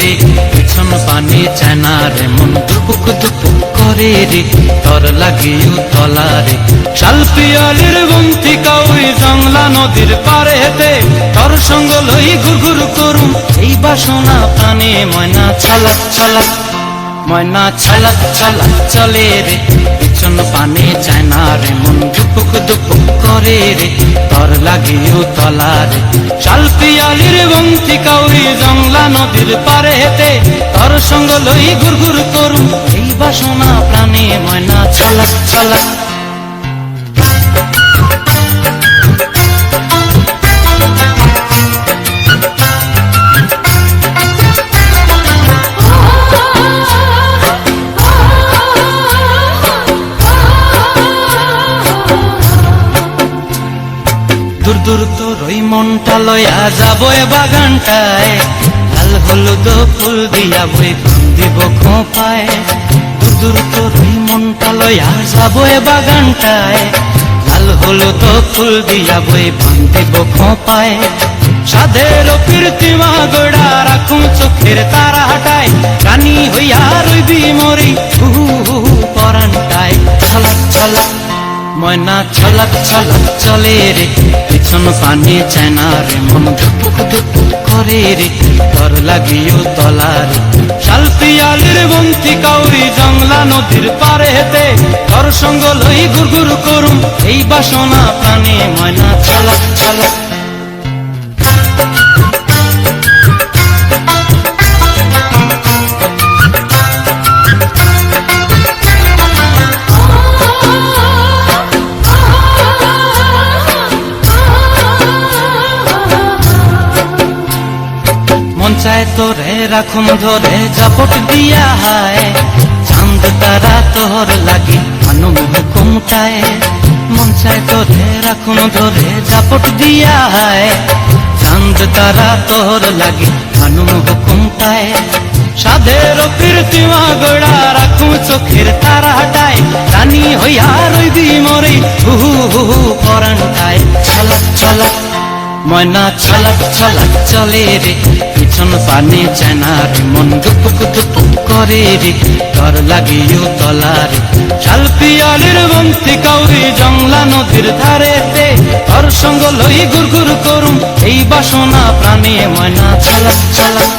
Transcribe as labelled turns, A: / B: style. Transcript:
A: রে, পিছন পানি চায় না রে, মন দুপুক দুপুক করে রে তর লাগিও তলা রে। শাল বন্তি কাউই জংলা নদীর পারে হেতে তর সঙ্গ লই ঘুরঘুর করুম, এই বাসনা প্রাণে ময়না ছালাক ছালাক ময়না ছালাক ছালাক চলে রে। পিছন পানে চায় না রে, মন দুপুক দুপুক করে রে তর লাগিও তলা রে। শাল পিয়ালির বন্তি কাউরি জংলা নদীর পারে হেতে তর সঙ্গ লই ঘুরঘুর করুম এই বাসনা প্রাণে ময়না ছালাক ছালাক দূর দূর ওই মনটা লয়া যাব এ বাগানটায়। লাল হলুদ ফুল দিয়া বই দিব খোপায়। দূর তোর ওই মনটা লয়া যাব এ বাগানটায়। লাল হলুদ ফুল দিয়া বই দিব খোপায়। সাধের কীর্তিমা গোড়া রাখুন চোখের তারা হাটায়। কানি হইয়া রইবি মরি হু হু পরানটায়। ছলাক ছলাক, ময়না ছলাক ছলাক চলে রে। পিছন পানি চায় রে মন ধুপুক ধুপুক করে রে তর লাগিও তলার। রে শাল বন্তি কাউরি জংলা নদীর পারে হেতে তর সঙ্গ লই গুরগুর করুম, এই বাসনা প্রাণে ময়না চলা ছলাক চায় তোরে, রাখুন ধরে জাপট দিয়া হায়। চাঁদ তারা তোর লাগি মানু হুকুমটায় মন চায় তোরে, রাখুন ধরে জাপট দিয়া হায়। চাঁদ তারা তোর লাগি মানু হুকুমটায় সাধের কীর্তিমা গোড়া রাখুন চোখের তারা হাটায় রানী হইয়া রইবি মরে, হু হু হু পরানটায় ছলাক ছলাক ময়না ছলাক ছলাক চলে রে। পিছন পানে চেনা রে, মন দুপুক দুপুক করে রে। তর লাগিও তলা রে। শাল পিয়ালির বন্তি কাউরি জংলা নদীর ধারে তে তর সঙ্গ লই গুরগুর করুম এই বাসনা প্রাণে। ময়না ছলাক ছলাক